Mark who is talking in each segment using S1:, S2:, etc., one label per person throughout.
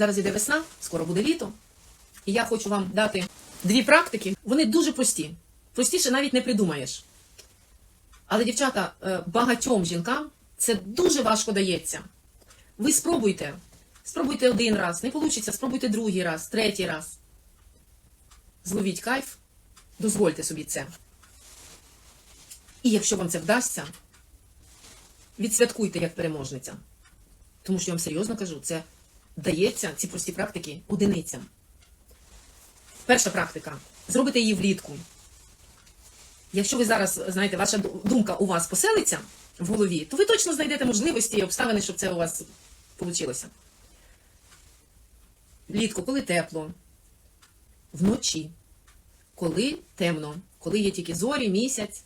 S1: Зараз іде весна, скоро буде літо. І я хочу вам дати дві практики. Вони дуже прості. Простіше навіть не придумаєш. Але, дівчата, е, багатьом жінкам це дуже важко дається. Ви спробуйте. Спробуйте один раз, не вийде, спробуйте другий раз, третій раз. Зловіть кайф, дозвольте собі це. І якщо вам це вдасться, відсвяткуйте як переможниця. Тому що я вам серйозно кажу, це дається, ці прості практики, одиницям. Перша практика. Зробите її влітку. Якщо ви зараз, знаєте, ваша думка у вас поселиться в голові, то ви точно знайдете можливості і обставини, щоб це у вас вийшло. Влітку, коли тепло, вночі, коли темно, коли є тільки зорі, місяць.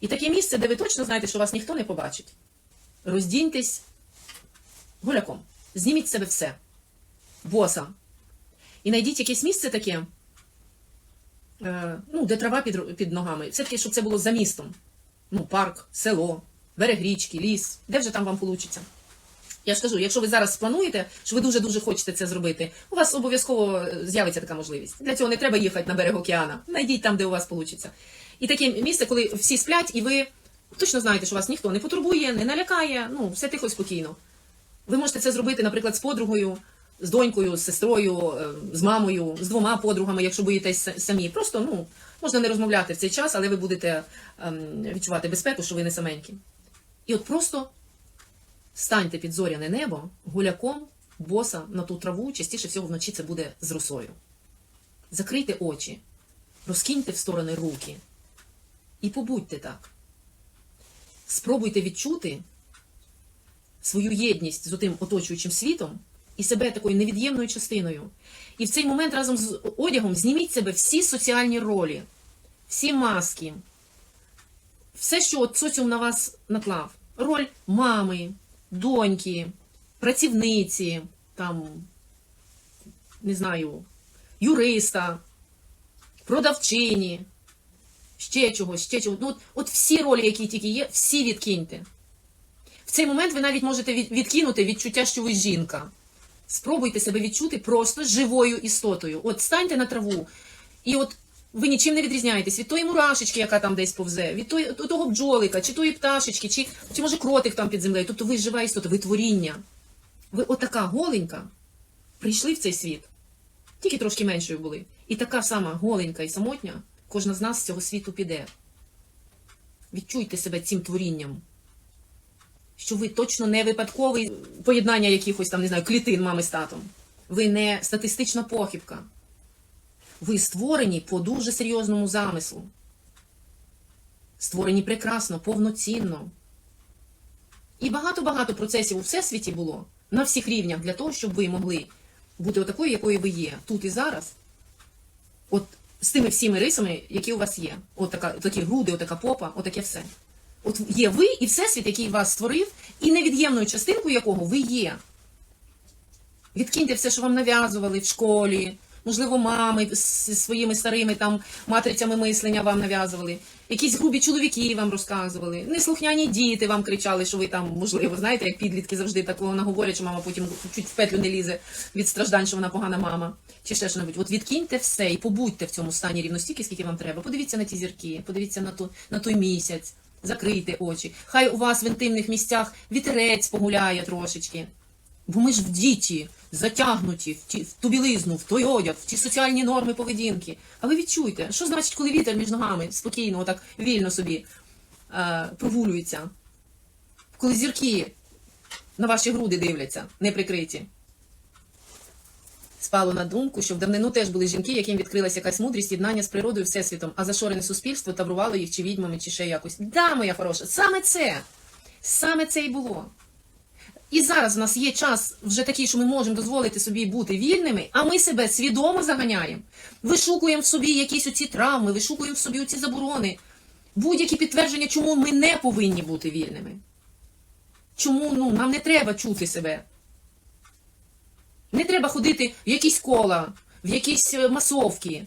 S1: І таке місце, де ви точно знаєте, що вас ніхто не побачить. Роздіньтесь гуляком. Зніміть з себе все. Боса. І знайдіть якесь місце таке, е, ну, де трава під, під ногами. Все-таки, щоб це було за містом. Ну, парк, село, берег річки, ліс. Де вже там вам вийде? Я ж кажу, якщо ви зараз плануєте, що ви дуже-дуже хочете це зробити, у вас обов'язково е, з'явиться така можливість. Для цього не треба їхати на берег океана. Найдіть там, де у вас вийде. І таке місце, коли всі сплять, і ви точно знаєте, що вас ніхто не потурбує, не налякає, ну, все тихо спокійно. Ви можете це зробити, наприклад, з подругою, з донькою, з сестрою, е, з мамою, з двома подругами, якщо боїтесь самі. Просто ну, можна не розмовляти в цей час, але ви будете ем, відчувати безпеку, що ви не саменькі. І от просто станьте під зоряне небо гуляком, боса на ту траву, частіше всього вночі це буде з росою. Закрийте очі, розкиньте в сторони руки і побудьте так. Спробуйте відчути свою єдність з отим оточуючим світом і себе такою невід'ємною частиною. І в цей момент разом з одягом зніміть себе всі соціальні ролі, всі маски, все, що от соціум на вас наклав. Роль мами, доньки, працівниці, там, не знаю, юриста, продавчині, ще чогось, ще чогось. Ну, от, от всі ролі, які тільки є, всі відкиньте. Цей момент ви навіть можете відкинути відчуття, що ви жінка. Спробуйте себе відчути просто живою істотою. От станьте на траву, і от ви нічим не відрізняєтесь від тої мурашечки, яка там десь повзе, від тої, того бджолика, чи тої пташечки, чи, чи може кротик там під землею. Тобто ви жива істота, ви творіння. Ви отака голенька прийшли в цей світ, тільки трошки меншою були. І така сама голенька і самотня, кожна з нас з цього світу піде. Відчуйте себе цим творінням що ви точно не випадкове поєднання якихось там, не знаю, клітин мами з татом. Ви не статистична похибка. Ви створені по дуже серйозному замислу. Створені прекрасно, повноцінно. І багато-багато процесів у всесвіті було на всіх рівнях для того, щоб ви могли бути отакою, якою ви є, тут і зараз. От з тими всіми рисами, які у вас є. От така, такі груди, отака попа, отаке все. От є ви і всесвіт, який вас створив, і невід'ємною частинкою якого ви є. Відкиньте все, що вам нав'язували в школі, можливо, мами з своїми старими там матрицями мислення вам нав'язували, якісь грубі чоловіки вам розказували, неслухняні діти вам кричали, що ви там, можливо, знаєте, як підлітки завжди такого наговорять, що мама потім чуть в петлю не лізе від страждань, що вона погана мама. Чи ще що-небудь. От відкиньте все і побудьте в цьому стані рівно стільки, скільки вам треба. Подивіться на ті зірки, подивіться на ту на той місяць, закрийте очі. Хай у вас в інтимних місцях вітерець погуляє трошечки. Бо ми ж в діті затягнуті в, ті, в ту білизну, в той одяг, в ті соціальні норми поведінки. А ви відчуйте, що значить, коли вітер між ногами спокійно, отак вільно собі е, прогулюється, коли зірки на ваші груди дивляться, не прикриті. Спало на думку, що в давнину теж були жінки, яким відкрилася якась мудрість єднання з природою всесвітом, а зашорене суспільство таврувало їх чи відьмами, чи ще якось. Да, моя хороша, саме це. Саме це і було. І зараз в нас є час вже такий, що ми можемо дозволити собі бути вільними, а ми себе свідомо заганяємо. Вишукуємо в собі якісь оці травми, вишукуємо в собі оці заборони, будь-які підтвердження, чому ми не повинні бути вільними. Чому ну, нам не треба чути себе. Не треба ходити в якісь кола, в якісь е, масовки,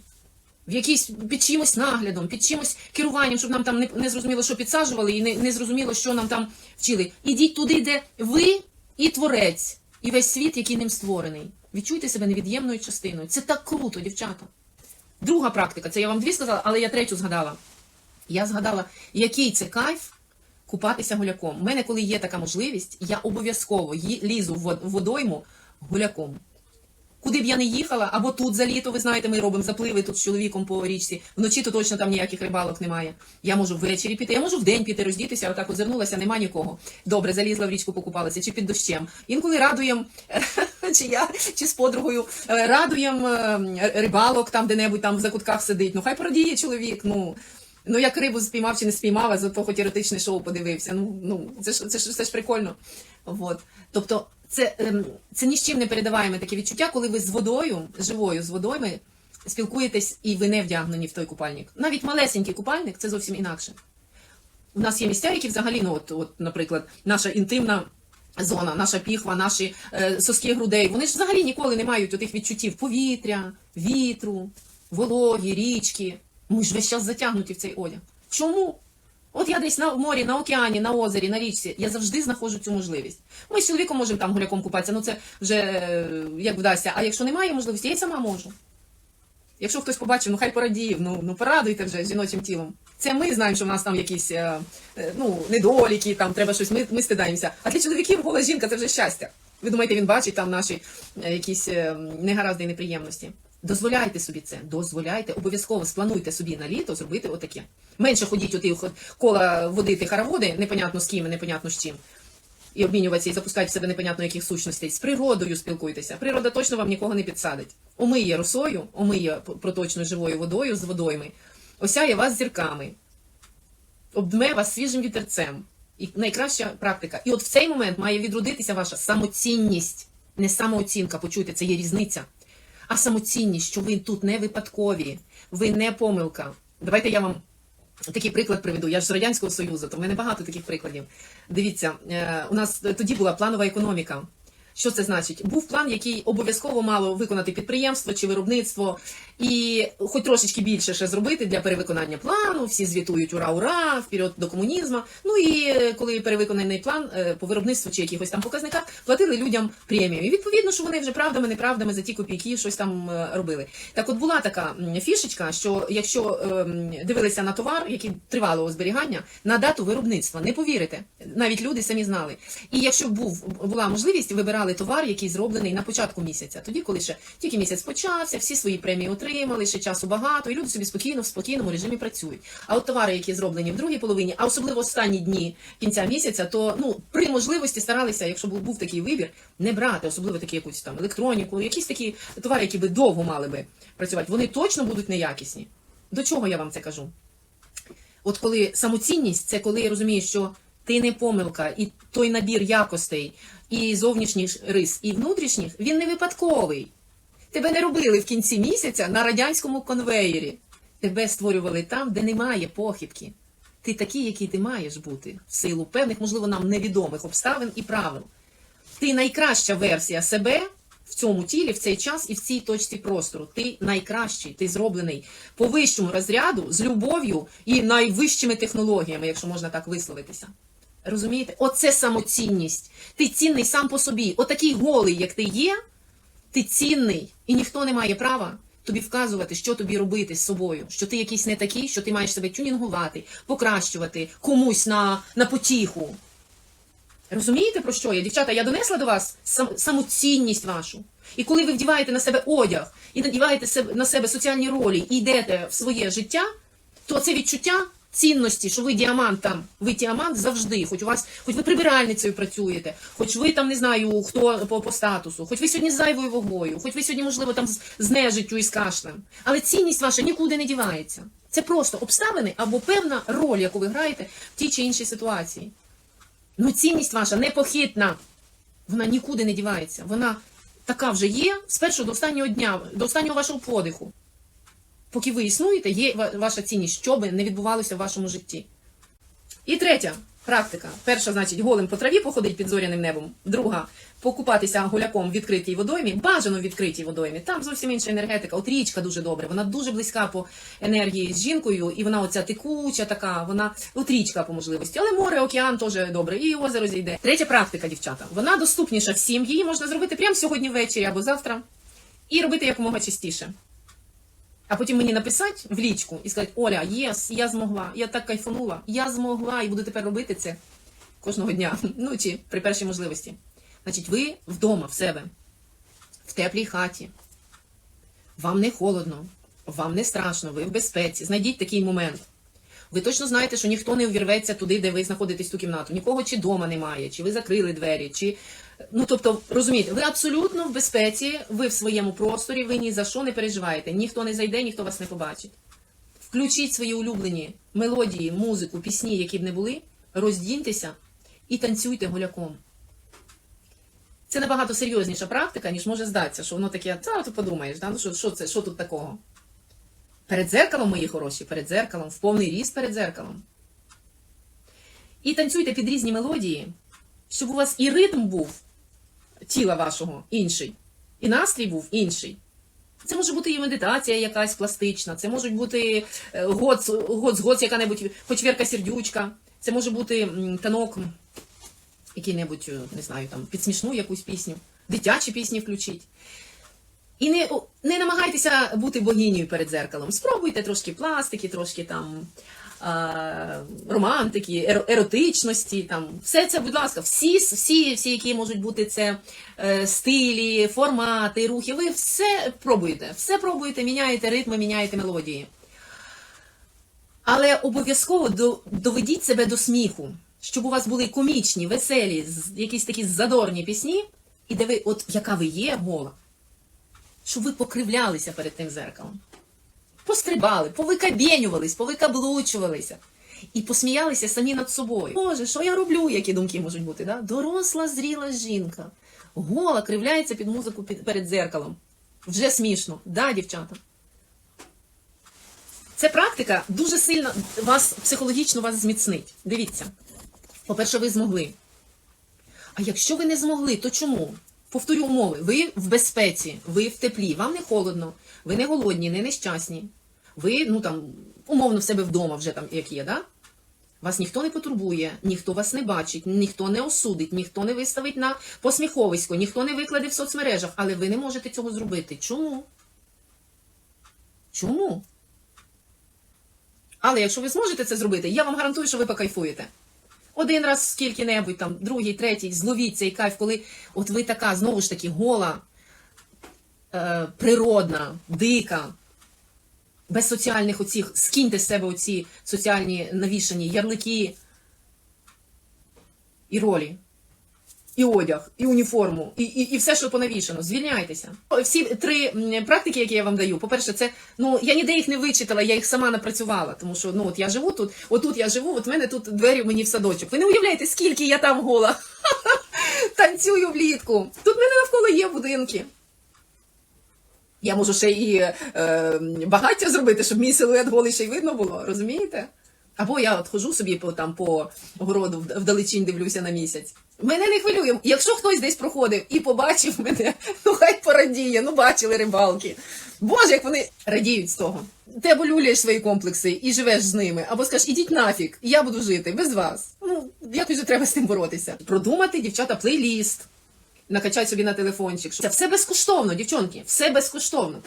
S1: в якісь під чимось наглядом, під чимось керуванням, щоб нам там не, не зрозуміло, що підсаджували, і не, не зрозуміло, що нам там вчили. Ідіть туди, де ви і творець, і весь світ, який ним створений. Відчуйте себе невід'ємною частиною. Це так круто, дівчата. Друга практика, це я вам дві сказала, але я третю згадала. Я згадала, який це кайф купатися гуляком. У мене, коли є така можливість, я обов'язково лізу в водойму гуляком. Куди б я не їхала, або тут за літо, ви знаєте, ми робимо запливи тут з чоловіком по річці. Вночі то точно там ніяких рибалок немає. Я можу ввечері піти, я можу вдень піти, роздітися, отак озирнулася, нема нікого. Добре, залізла в річку, покупалася, чи під дощем. Інколи радуєм, чи я, чи з подругою, е, радуєм е, рибалок там де-небудь там в закутках сидить. Ну хай порадіє чоловік. Ну, ну як рибу спіймав чи не спіймав, а зато хоч еротичне шоу подивився. Ну, ну це ж це ж це ж прикольно. Вот. Тобто, це, ем, це ні з чим не передаваємо таке відчуття, коли ви з водою, живою з водою спілкуєтесь і ви не вдягнені в той купальник. Навіть малесенький купальник це зовсім інакше. У нас є місця, які взагалі, ну от, от наприклад, наша інтимна зона, наша піхва, наші е, соски грудей, вони ж взагалі ніколи не мають отих відчуттів повітря, вітру, вологі, річки. Ми ж весь час затягнуті в цей одяг. Чому? От я десь на морі, на океані, на озері, на річці, я завжди знаходжу цю можливість. Ми з чоловіком можемо там гуляком купатися, ну це вже е, як вдасться. А якщо немає можливості, я й сама можу. Якщо хтось побачив, ну хай порадів, ну, ну порадуйте вже жіночим тілом. Це ми знаємо, що в нас там якісь е, е, ну, недоліки, там треба щось, ми, ми стидаємося. А для чоловіків гола жінка це вже щастя. Ви думаєте, він бачить там наші якісь негаразди і неприємності. Дозволяйте собі це, дозволяйте, обов'язково сплануйте собі на літо зробити отаке. Менше ходіть у ті кола водити хороводи, непонятно з ким, непонятно з чим. І обмінюватися і запускати в себе непонятно яких сущностей. З природою спілкуйтеся. Природа точно вам нікого не підсадить. Омиє росою, омиє проточною живою водою з водойми, осяє вас зірками, обдме вас свіжим вітерцем. І найкраща практика. І от в цей момент має відродитися ваша самоцінність, не самооцінка. Почуйте, це є різниця. А самоцінність, що ви тут не випадкові, ви не помилка. Давайте я вам такий приклад приведу. Я ж з Радянського Союзу, то в мене багато таких прикладів. Дивіться, е, у нас тоді була планова економіка. Що це значить? Був план, який обов'язково мало виконати підприємство чи виробництво, і хоч трошечки більше ще зробити для перевиконання плану. Всі звітують ура, ура, вперед до комунізму. Ну і коли перевиконаний план е, по виробництву чи якихось там показниках, платили людям премію. І відповідно, що вони вже правдами, неправдами за ті копійки щось там е, робили. Так, от була така фішечка, що якщо ем, дивилися на товар, який тривалого зберігання, на дату виробництва, не повірите, навіть люди самі знали. І якщо був була можливість, вибирали товар, який зроблений на початку місяця, тоді, коли ще тільки місяць почався, всі свої премії отримали, ще часу багато, і люди собі спокійно в спокійному режимі працюють. А от товари, які зроблені в другій половині, а особливо останні дні кінця місяця, то ну при можливості старалися, якщо був, був такий вибір, не брати, особливо такі якусь там електроніку, якісь такі товари, які би довго мали би працювати. Вони точно будуть неякісні. До чого я вам це кажу? От коли самоцінність, це коли я розумію, що ти не помилка, і той набір якостей, і зовнішніх рис, і внутрішніх, він не випадковий. Тебе не робили в кінці місяця на радянському конвеєрі. Тебе створювали там, де немає похибки. Ти такий, який ти маєш бути, в силу певних, можливо, нам невідомих обставин і правил. Ти найкраща версія себе в цьому тілі, в цей час і в цій точці простору. Ти найкращий, ти зроблений по вищому розряду з любов'ю і найвищими технологіями, якщо можна так висловитися. Розумієте? Оце самоцінність. Ти цінний сам по собі. Отакий голий, як ти є, ти цінний, і ніхто не має права тобі вказувати, що тобі робити з собою, що ти якийсь не такий, що ти маєш себе тюнінгувати, покращувати комусь на, на потіху. Розумієте, про що я? Дівчата, я донесла до вас сам, самоцінність вашу. І коли ви вдіваєте на себе одяг і надіваєте на себе соціальні ролі і йдете в своє життя, то це відчуття цінності, що ви діамант там, ви діамант завжди, хоч у вас, хоч ви прибиральницею працюєте, хоч ви там не знаю хто по, по статусу, хоч ви сьогодні з зайвою вагою, хоч ви сьогодні, можливо, там з, з нежиттю і з кашлем. Але цінність ваша нікуди не дівається. Це просто обставини або певна роль, яку ви граєте в тій чи іншій ситуації. Ну, цінність ваша непохитна. Вона нікуди не дівається. Вона така вже є з першого до останнього дня, до останнього вашого подиху. Поки ви існуєте, є ваша цінність, що би не відбувалося в вашому житті. І третя Практика. Перша, значить, голим по траві походить під зоряним небом. Друга покупатися гуляком в відкритій водоймі, бажано в відкритій водоймі. Там зовсім інша енергетика. От річка дуже добре, вона дуже близька по енергії з жінкою, і вона оця текуча така, вона от річка по можливості. Але море, океан теж добре, і озеро зійде. Третя практика, дівчата. Вона доступніша всім. Її можна зробити прямо сьогодні ввечері або завтра, і робити якомога частіше. А потім мені написати в лічку і сказати, Оля, єс, я змогла, я так кайфанула, я змогла і буду тепер робити це кожного дня, ну чи при першій можливості. Значить, ви вдома в себе, в теплій хаті, вам не холодно, вам не страшно, ви в безпеці. Знайдіть такий момент. Ви точно знаєте, що ніхто не увірветься туди, де ви знаходитесь ту кімнату. Нікого чи дома немає, чи ви закрили двері, чи. Ну, тобто, розумієте, ви абсолютно в безпеці, ви в своєму просторі, ви ні за що не переживаєте. Ніхто не зайде, ніхто вас не побачить. Включіть свої улюблені мелодії, музику, пісні, які б не були, роздіньтеся і танцюйте гуляком. Це набагато серйозніша практика, ніж може здатися, що воно таке, та ти подумаєш, да? ну що, що це, що тут такого? Перед дзеркалом, мої хороші, перед дзеркалом, в повний ріст перед дзеркалом. І танцюйте під різні мелодії, щоб у вас і ритм був тіла вашого інший, і настрій був інший. Це може бути і медитація якась пластична, це можуть бути е, гоц, гоц, гоц яка-небудь, хоч Вірка Сердючка, це може бути танок, який-небудь, е, не знаю, там, під смішну якусь пісню, дитячі пісні включіть. І не, не намагайтеся бути богинею перед зеркалом. Спробуйте трошки пластики, трошки там романтики, еротичності. Там. Все це, будь ласка, всі, всі, всі, які можуть бути це е, стилі, формати, рухи, ви все пробуєте, все пробуєте, міняєте ритми, міняєте мелодії. Але обов'язково доведіть себе до сміху, щоб у вас були комічні, веселі, якісь такі задорні пісні, і де ви, от яка ви є, гола, щоб ви покривлялися перед тим зеркалом. Пострибали, повикабєнювались, повикаблучувалися. І посміялися самі над собою. Боже, що я роблю? Які думки можуть бути? Да? Доросла, зріла жінка. Гола кривляється під музику перед зеркалом. Вже смішно, да, дівчата? Ця практика дуже сильно вас психологічно вас зміцнить. Дивіться. По-перше, ви змогли. А якщо ви не змогли, то чому? Повторю умови. Ви в безпеці, ви в теплі, вам не холодно, ви не голодні, не нещасні. Ви, ну там, умовно в себе вдома вже там як є, да? Вас ніхто не потурбує, ніхто вас не бачить, ніхто не осудить, ніхто не виставить на посміховисько, ніхто не викладе в соцмережах, але ви не можете цього зробити. Чому? Чому? Але якщо ви зможете це зробити, я вам гарантую, що ви покайфуєте. Один раз скільки-небудь, там, другий, третій, зловіть цей кайф, коли от ви така, знову ж таки, гола, е, природна, дика, без соціальних оцих, скиньте з себе оці соціальні навішані ярлики і ролі, і одяг, і уніформу, і, і, і все, що понавішано. Звільняйтеся. Всі три практики, які я вам даю, по-перше, це ну я ніде їх не вичитала, я їх сама напрацювала. Тому що ну от я живу тут, отут я живу, от в мене тут двері мені в садочок. Ви не уявляєте, скільки я там гола. Танцюю влітку. Тут в мене навколо є будинки. Я можу ще і е, багаття зробити, щоб мій силует голий ще й видно було, розумієте? Або я от хожу собі по там по городу вд- вдалечінь дивлюся на місяць. Мене не хвилює. Якщо хтось десь проходив і побачив мене, ну хай порадіє, ну бачили рибалки. Боже, як вони радіють з того. Ти або люляєш свої комплекси і живеш з ними, або скажеш, ідіть нафіг, я буду жити без вас. Ну, якось же треба з цим боротися. Продумати, дівчата, плейліст накачати собі на телефончик. Це все безкоштовно, дівчонки, все безкоштовно.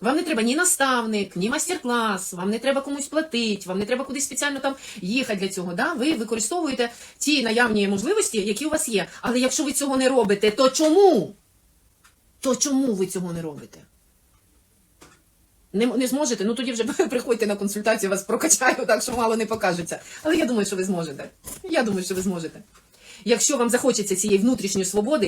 S1: Вам не треба ні наставник, ні майстер-клас, вам не треба комусь платити, вам не треба кудись спеціально там їхати для цього. Да? Ви використовуєте ті наявні можливості, які у вас є. Але якщо ви цього не робите, то чому? То чому ви цього не робите? Не, не зможете, ну тоді вже приходьте на консультацію, вас прокачаю, так що мало не покажеться. Але я думаю, що ви зможете. Я думаю, що ви зможете. Якщо вам захочеться цієї внутрішньої свободи,